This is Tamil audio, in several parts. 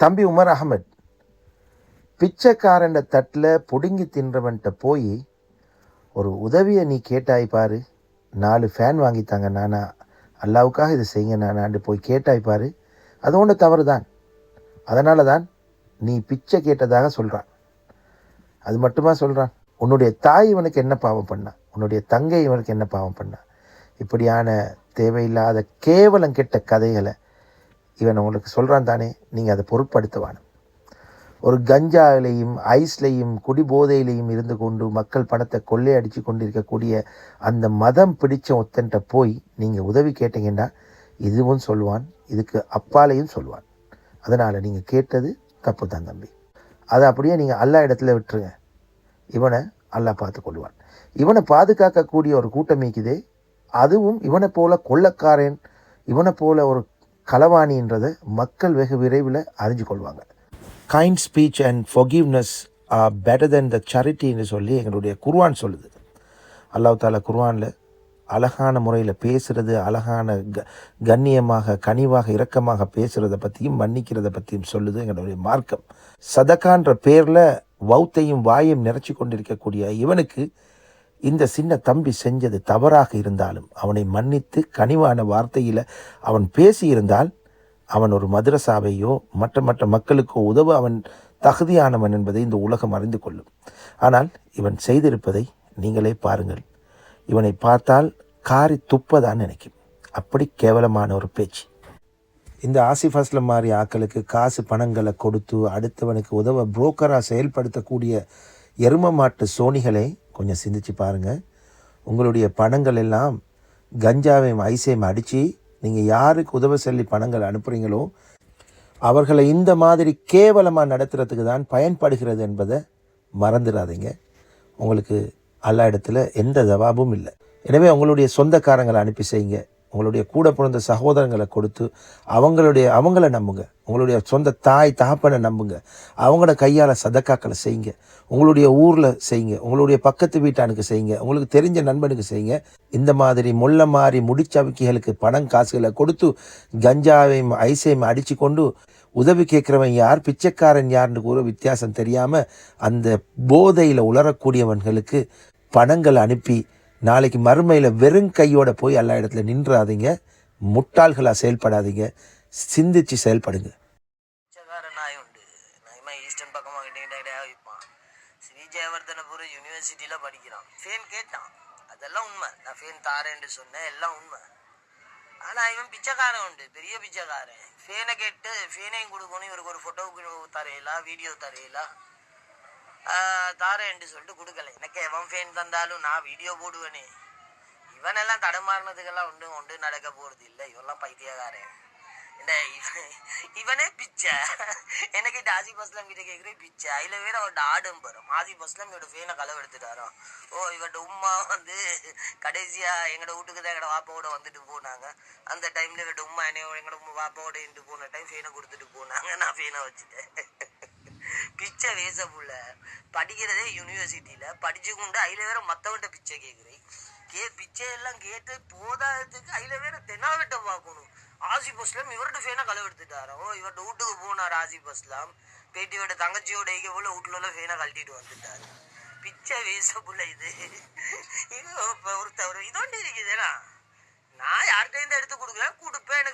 தம்பி உமர் அகமது பிச்சைக்காரன் தட்டில் பிடுங்கி தின்றவன்கிட்ட போய் ஒரு உதவியை நீ கேட்டாய் பாரு. நாலு ஃபேன் வாங்கித்தாங்க நானா. அல்லாவுக்காக இதை செய்யுங்க நானாண்டு போய் கேட்டாய் பாரு. அது ஒன்று தவறு தான் அதனால தான் நீ பிச்சை கேட்டதாக சொல்கிறான் அது மட்டுமா சொல்கிறான் உன்னுடைய தாய் இவனுக்கு என்ன பாவம் பண்ணா? உன்னுடைய தங்கை இவனுக்கு என்ன பாவம் பண்ணா? இப்படியான தேவையில்லாத கேவலம் கெட்ட கதைகளை இவன் உங்களுக்கு சொல்கிறான் தானே நீங்கள் அதை பொருட்படுத்தவானும் ஒரு கஞ்சாவிலையும் ஐஸ்லையும் குடிபோதையிலையும் இருந்து கொண்டு மக்கள் பணத்தை கொள்ளையடித்து கொண்டிருக்கக்கூடிய அந்த மதம் பிடிச்ச ஒத்தன்ட்ட போய் நீங்கள் உதவி கேட்டீங்கன்னா இதுவும் சொல்லுவான் இதுக்கு அப்பாலையும் சொல்லுவான். அதனால் நீங்கள் கேட்டது தப்பு தான் தம்பி. அதை அப்படியே நீங்கள் அல்லா இடத்துல விட்டுருங்க. இவனை அல்லாஹ் பார்த்து கொள்வான். இவனை பாதுகாக்கக்கூடிய ஒரு கூட்டம் இருக்குதே அதுவும் இவனை போல கொள்ளக்காரன் இவனை போல ஒரு களவாணின்றதை மக்கள் வெகு விரைவில் அறிஞ்சு கொள்வாங்க. Kind speech and forgiveness are better than the சரிட்டின்னு சொல்லி எங்களுடைய குர்வான் சொல்லுது. அல்லாஹ் தாலா குர்ஆனில் அழகான முறையில் பேசுகிறது அழகான க கண்ணியமாக கனிவாக இரக்கமாக பேசுகிறத பற்றியும் மன்னிக்கிறத பற்றியும் சொல்லுது எங்களுடைய மார்க்கம். சதகான்ற பேரில் வௌத்தையும் வாயும் நிறைச்சி கொண்டிருக்கக்கூடிய இவனுக்கு இந்த சின்ன தம்பி செஞ்சது தவறாக இருந்தாலும் அவனை மன்னித்து கனிவான வார்த்தையில் அவன் பேசியிருந்தால் அவன் ஒரு மதுரசாவையோ மற்ற மற்ற மக்களுக்கோ உதவ அவன் தகுதியானவன் என்பதை இந்த உலகம் அறிந்து கொள்ளும். ஆனால் இவன் செய்திருப்பதை நீங்களே பாருங்கள். இவனை பார்த்தால் காரி துப்பதான் நினைக்கும். அப்படி கேவலமான ஒரு பேச்சு. இந்த ஆசிஃப் அஸ்லம் மாதிரி ஆக்களுக்கு காசு பணங்களை கொடுத்து அடுத்தவனுக்கு உதவ புரோக்கராக செயல்படுத்தக்கூடிய எரும மாட்டு சோனிகளே கொஞ்சம் சிந்திச்சு பாருங்கள் உங்களுடைய பணங்கள் எல்லாம் கஞ்சாவையும் ஐசையும் அடித்து நீங்கள் யாருக்கு உதவ சொல்லி பணங்கள் அனுப்புகிறீங்களோ அவர்களை இந்த மாதிரி கேவலமாக நடத்துகிறதுக்கு தான் பயன்படுகிறது என்பதை மறந்துடாதீங்க. உங்களுக்கு எல்லா இடத்துல எந்த ஜவாபும் இல்லை. எனவே உங்களுடைய சொந்தக்காரங்களை அனுப்பி செய்யுங்க. உங்களுடைய கூட பிறந்த சகோதரங்களை கொடுத்து அவங்களுடைய அவங்கள நம்புங்க. உங்களுடைய சொந்த தாய் தகப்பனை நம்புங்க. அவங்களோட கையால் சதக்காக்களை செய்யுங்க. உங்களுடைய ஊரில் செய்யுங்க. உங்களுடைய பக்கத்து வீட்டானுக்கு செய்யுங்க. உங்களுக்கு தெரிஞ்ச நண்பனுக்கு செய்யுங்க. இந்த மாதிரி முள்ள மாறி முடிச்சவிக்கைகளுக்கு பணம் காசுகளை கொடுத்து கஞ்சாவையும் ஐசையும் அடித்து கொண்டு உதவி கேட்குறவன் யார்? பிச்சைக்காரன் யாருன்னு கூட வித்தியாசம் தெரியாமல் அந்த போதையில் உலரக்கூடியவன்களுக்கு பணங்கள் அனுப்பி நாளைக்கு மறுமையில் வெறும் கையோட போய் எல்லா இடத்துல நின்றாதீங்க. முட்டாள்களாக செயல்படாதீங்க. சிந்திச்சு செயல்படுங்க. பிச்சைக்கார உண்டு ஈஸ்டர்ன் விற்பான் யூனிவர்சிட்டியில் படிக்கிறான். ஃபேன் கேட்டான். அதெல்லாம் உண்மை. நான் ஃபேன் தாரேன்னு சொன்னேன். எல்லாம் உண்மை. ஆனால் இவன் பிச்சைக்காரன் உண்டு. பெரிய பிச்சைக்காரன். ஃபேனை கேட்டு ஃபேனையும் கொடுக்கணும். இவருக்கு ஒரு ஃபோட்டோவுக்கு தரையிலா வீடியோ தரையிலா. தாரேன்ட்டு சொல்லிட்டு கொடுக்கல. எனக்கு எவன் ஃபேன் தந்தாலும் நான் வீடியோ போடுவேனே. இவனெல்லாம் தடுமாறினதுக்கெல்லாம் ஒன்றும் ஒன்று நடக்க போகிறது இல்லை. இவெல்லாம் பைத்தியக்காரன். இந்த இவன் இவனே பிச்சை. எனக்கு டாசி பஸ்லாம் கிட்ட கேட்குறேன் பிச்சை. அதில் வேற அவன் ஆடும் பெறும் ஆசி பஸ்லாம் இவட ஃபேனை களவு எடுத்துட்டாரோ. ஓ இவட்ட உமா வந்து கடைசியாக எங்களோட வீட்டுக்கு தான் எங்களோட வாப்பாவோட வந்துட்டு போனாங்க. அந்த டைமில் இவட்ட உமா என்னைய எங்களோட உம்மா வாப்பாவோட இருந்து போன டைம் ஃபேனை கொடுத்துட்டு போனாங்க. நான் ஃபேனை வச்சுட்டேன். பிச்சை வேச புள்ள படிக்கிறதே யூனிவர்சிட்டியில் படிச்சு கொண்டு அதில் வேற மற்றவன்ட்ட பிச்சை கேட்குறேன் கே பிச்சை எல்லாம் கேட்டு போதாததுக்கு அதில் வேற தென்னாவிட்ட பார்க்கணும். ஆசிப் அஸ்லாம் இவர்கிட்ட ஃபேனா களை எடுத்துட்டாரோ இவர்கிட்ட வீட்டுக்கு போனார் ஆசிப் அஸ்லாம் பேட்டியோட தங்கச்சியோட இங்கே போல வீட்டுல ஃபேனை கழட்டிட்டு வந்துட்டாரு. பிச்சை வேச புள்ள இது. இது இப்போ ஒருத்தர் இதோண்டு இருக்குதுனா நான் யார்கிட்ட எடுத்து கொடுக்குறேன் கொடுப்பேன்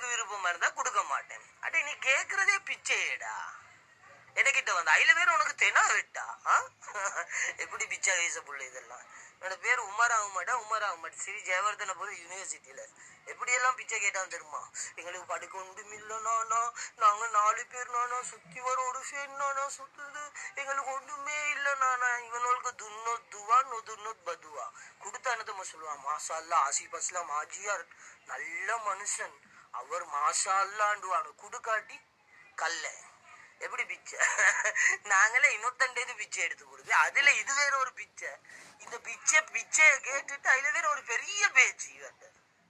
ஐந்து பேர் உனக்கு தெனா விட்டா எப்படி பிச்சா வயசு புள்ள இதெல்லாம்? என்னோட பேர் உமர் அகமடா உமர் அகமட் ஸ்ரீ ஜெயவர்தனபுரம் யூனிவர்சிட்டியில எப்படியெல்லாம் பிச்சை கேட்டான் தெரியுமா? எங்களுக்கு படுக்க ஒன்றும் இல்லைனானா நாங்கள் நாலு பேர் நானா. சுற்றி வர ஒரு ஃபேன் நானா. சுற்றுது எங்களுக்கு ஒன்றுமே இல்லை நானா. இவனுக்கு துன்னோத் துவா நொதுன்னோத் பதுவா. கொடுத்த அனுதம சொல்லுவான் மாசா அல்லா ஆசிப் அஸ்லாம் ஆஜியார் நல்ல மனுஷன். அவர் மாஷா அல்லாண்டுவானு குடுக்காட்டி கல்லை. எப்படி பிச்சை? நாங்களே இன்னொருத்தண்டேது பிச்சை எடுத்து கொடுத்து அதுல இது வேற ஒரு பிச்சை. இந்த பிச்சை பிச்சையை கேட்டுட்டு அதுல வேற ஒரு பெரிய பேச்சு இவன்